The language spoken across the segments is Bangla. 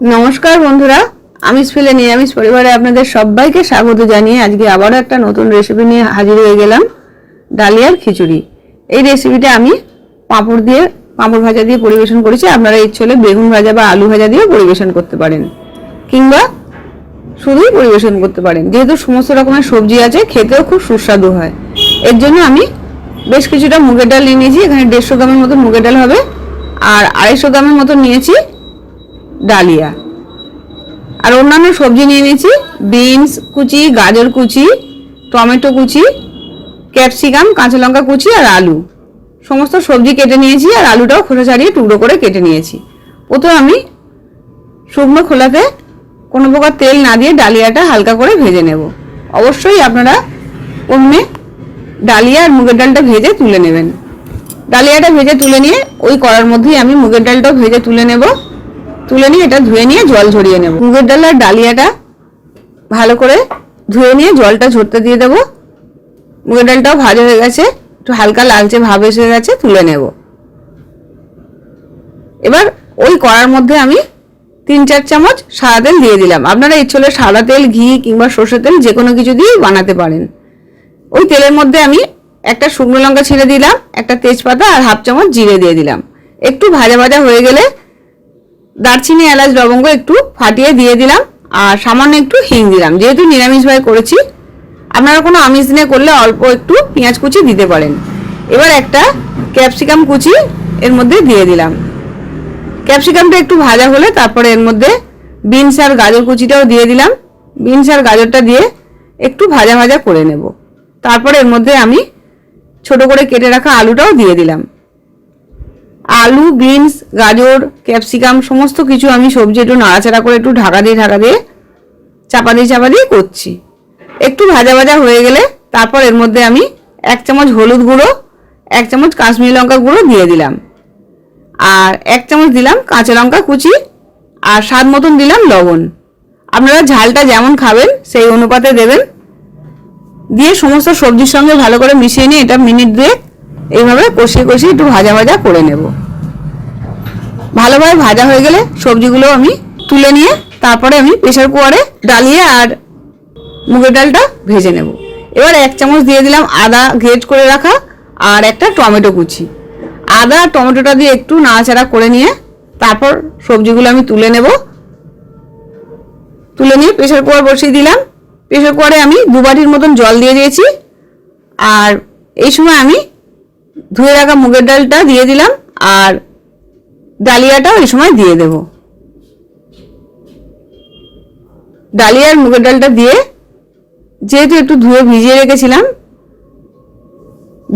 নমস্কার বন্ধুরা, আমি ফেলে নিরামিষ পরিবারে আপনাদের সবাইকে স্বাগত জানিয়ে আজকে আবারও একটা নতুন রেসিপি নিয়ে হাজির হয়ে গেলাম, ডালিয়ার খিচুড়ি। এই রেসিপিটা আমি পাঁপড় দিয়ে, পাঁপড় ভাজা দিয়ে পরিবেশন করেছি। আপনারা ইচ্ছে হলে বেগুন ভাজা বা আলু ভাজা দিয়েও পরিবেশন করতে পারেন। কিংবা শুধুই পরিবেশন করতে পারেন। যেহেতু সমস্ত রকমের সবজি আছে, খেতেও খুব সুস্বাদু হয়। এর জন্য আমি বেশ কিছুটা মুগের ডাল নিয়ে নিয়েছি। এখানে দেড়শো গ্রামের মতো মুগের ডাল হবে। আর আড়াইশো গ্রামের মতো নিয়েছি। ডালিয়া। আর অন্যান্য সবজি নিয়ে নিয়েছি, বিনস কুচি, গাজর কুচি, টমেটো কুচি, ক্যাপসিকাম, কাঁচা লঙ্কা কুচি আর আলু। সমস্ত সবজি কেটে নিয়েছি আর আলুটাও খোসা ছাড়িয়ে টুকরো করে কেটে নিয়েছি। প্রথমে আমি শুকনো খোলাতে কোনো প্রকার তেল না দিয়ে ডালিয়াটা হালকা করে ভেজে নেব। অবশ্যই আপনারা প্রথমে ডালিয়া আর মুগের ডালটা ভেজে তুলে নেবেন। ডালিয়াটা ভেজে তুলে নিয়ে ওই কড়ার মধ্যেই আমি মুগের ডালটাও ভেজে তুলে নেব। তুলে নিয়ে এটা ধুয়ে নিয়ে জল ঝরিয়ে নেব। মুগের ডাল আর ডালিয়াটা ভালো করে ধুয়ে নিয়ে জলটা ঝরতে দিয়ে দেবো। মুগের ডালটাও ভাজা হয়ে গেছে, একটু হালকা লালচে ভাব এসে গেছে, তুলে নেব। এবার ওই কড়ার মধ্যে আমি তিন চার চামচ সাদা তেল দিয়ে দিলাম। আপনারা ইচ্ছে সাদা তেল, ঘি কিংবা সর্ষের তেল যে কোনো কিছু দিয়েই বানাতে পারেন। ওই তেলের মধ্যে আমি একটা শুকনো লঙ্কা ছিঁড়ে দিলাম, একটা তেজপাতা আর হাফ চামচ জিরে দিয়ে দিলাম। একটু ভাজা ভাজা হয়ে গেলে দারচিনি, এলাচ, লবঙ্গ একটু ফাটিয়ে দিয়ে দিলাম, আর সামান্য একটু হিং দিলাম। যেহেতু নিরামিষভাবে করেছি, আপনারা কোনো আমিষ দিনে করলে অল্প একটু পেঁয়াজ কুচি দিতে পারেন। এবার একটা ক্যাপসিকাম কুচি এর মধ্যে দিয়ে দিলাম। ক্যাপসিকামটা একটু ভাজা হলে তারপরে এর মধ্যে বিনস আর গাজর কুচিটাও দিয়ে দিলাম। বিনস আর গাজরটা দিয়ে একটু ভাজা ভাজা করে নেব। তারপরে এর মধ্যে আমি ছোট করে কেটে রাখা আলুটাও দিয়ে দিলাম। আলু, বিনস, গাজর, ক্যাপসিকাম, সমস্ত কিছু আমি সবজি একটু নাড়াচাড়া করে একটু ঢাকা দিয়ে ঢাকা দিয়ে চাপা দিয়ে চাপা দিয়ে করছি। একটু ভাজা ভাজা হয়ে গেলে তারপর এর মধ্যে আমি এক চামচ হলুদ গুঁড়ো, এক চামচ কাশ্মীরি লঙ্কা গুঁড়ো দিয়ে দিলাম। আর এক চামচ দিলাম কাঁচা লঙ্কা কুচি আর স্বাদ মতন দিলাম লবণ। আপনারা ঝালটা যেমন খাবেন সেই অনুপাতে দেবেন। দিয়ে সমস্ত সবজির সঙ্গে ভালো করে মিশিয়ে নিয়ে এটা মিনিট দিয়ে এইভাবে কষিয়ে কষিয়ে একটু ভাজা ভাজা করে নেব। ভালোভাবে ভাজা হয়ে গেলে সবজিগুলো আমি তুলে নিয়ে তারপরে আমি প্রেশার কুকারে ডালিয়ে আর মুগের ডালটা ভেজে নেব। এবার এক চামচ দিয়ে দিলাম আদা গ্রেট করে রাখা আর একটা টমেটো কুচি। আদা টমেটোটা দিয়ে একটু নাড়াচাড়া করে নিয়ে তারপর সবজিগুলো আমি তুলে নেব। তুলে নিয়ে প্রেশার কুকার বসিয়ে দিলাম। প্রেশার কুকারে আমি দু বাটির মতন জল দিয়ে দিয়েছি। আর এই সময় আমি ধুয়ে রাখা মুগের ডালটা দিয়ে দিলাম। আর ডালিয়াটাও এই সময় দিয়ে দেব। ডালিয়ার মুগের ডালটা দিয়ে যেহেতু একটু ধুয়ে ভিজিয়ে রেখেছিলাম,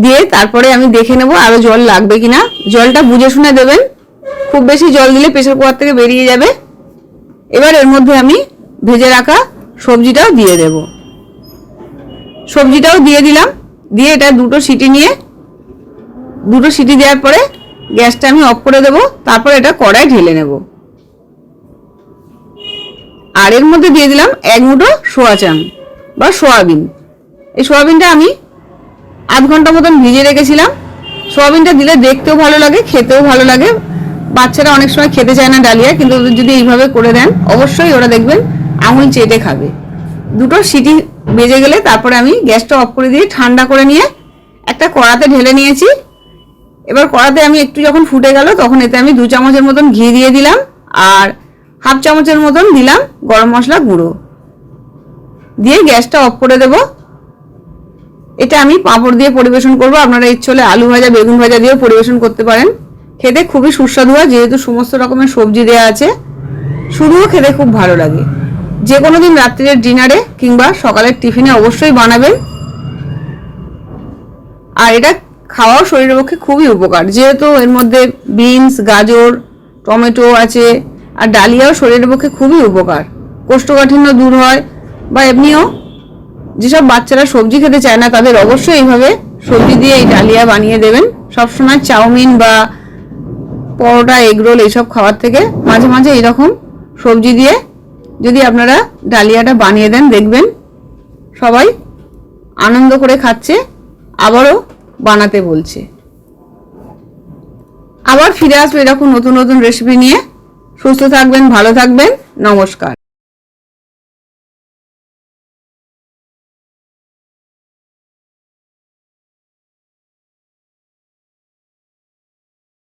দিয়ে তারপরে আমি দেখে নেব আরও জল লাগবে কিনা। জলটা বুঝে শুনে দেবেন। খুব বেশি জল দিলে প্রেশার কুকার থেকে বেরিয়ে যাবে। এবার এর মধ্যে আমি ভেজে রাখা সবজিটাও দিয়ে দেব। সবজিটাও দিয়ে দিলাম। দিয়ে এটা দুটো সিটি নিয়ে, দুটো সিটি দেওয়ার পরে গ্যাসটা আমি অফ করে দেবো, তারপর এটা কড়াই ঢেলে নেব। আর এর মধ্যে দিয়ে দিলাম এক মুঠো সোয়া চান বা সোয়াবিন। এই সোয়াবিনটা আমি আধ ঘণ্টা মতন ভিজে রেখেছিলাম। সোয়াবিনটা দিলে দেখতেও ভালো লাগে, খেতেও ভালো লাগে। বাচ্চারা অনেক সময় খেতে চায় না ডালিয়া, কিন্তু যদি এইভাবে করে দেন, অবশ্যই ওরা দেখবেন আঙুল চেটে খাবে। দুটো সিটি বেজে গেলে তারপরে আমি গ্যাসটা অফ করে দিয়ে ঠান্ডা করে নিয়ে একটা কড়াতে ঢেলে নিয়েছি। এবার কড়াতে আমি একটু যখন ফুটে গেল, তখন এতে আমি দু চামচের মতন ঘি দিয়ে দিলাম আর হাফ চামচের মতন দিলাম গরম মশলা গুঁড়ো। দিয়ে গ্যাসটা অফ করে দেব। এটা আমি পাঁপড় দিয়ে পরিবেশন করব। আপনারা ইচ্ছে হলে আলু ভাজা, বেগুন ভাজা দিয়েও পরিবেশন করতে পারেন। খেতে খুবই সুস্বাদু হয়, যেহেতু সমস্ত রকমের সবজি দেওয়া আছে। শুধুও খেতে খুব ভালো লাগে। যে কোনো দিন রাত্রির ডিনারে কিংবা সকালের টিফিনে অবশ্যই বানাবেন। আর এটা খাওয়াও শরীরের পক্ষে খুবই উপকার। যেহেতু এর মধ্যে বিনস, গাজর, টমেটো আছে, আর ডালিয়াও শরীরের পক্ষে খুবই উপকার। কোষ্ঠকাঠিন্য দূর হয়, বা এমনিও যেসব বাচ্চারা সবজি খেতে চায় না, তাদের অবশ্যই এইভাবে সবজি দিয়ে এই ডালিয়া বানিয়ে দেবেন। সবসময় চাউমিন বা পরোটা, এগরোল এইসব খাওয়ার থেকে মাঝে মাঝে এইরকম সবজি দিয়ে যদি আপনারা ডালিয়াটা বানিয়ে দেন, দেখবেন সবাই আনন্দ করে খাচ্ছে। আবারও বানাতে বলছে। আবার ফিরে আসব এরকম নতুন নতুন রেসিপি নিয়ে। সুস্থ থাকবেন, ভালো থাকবেন, নমস্কার।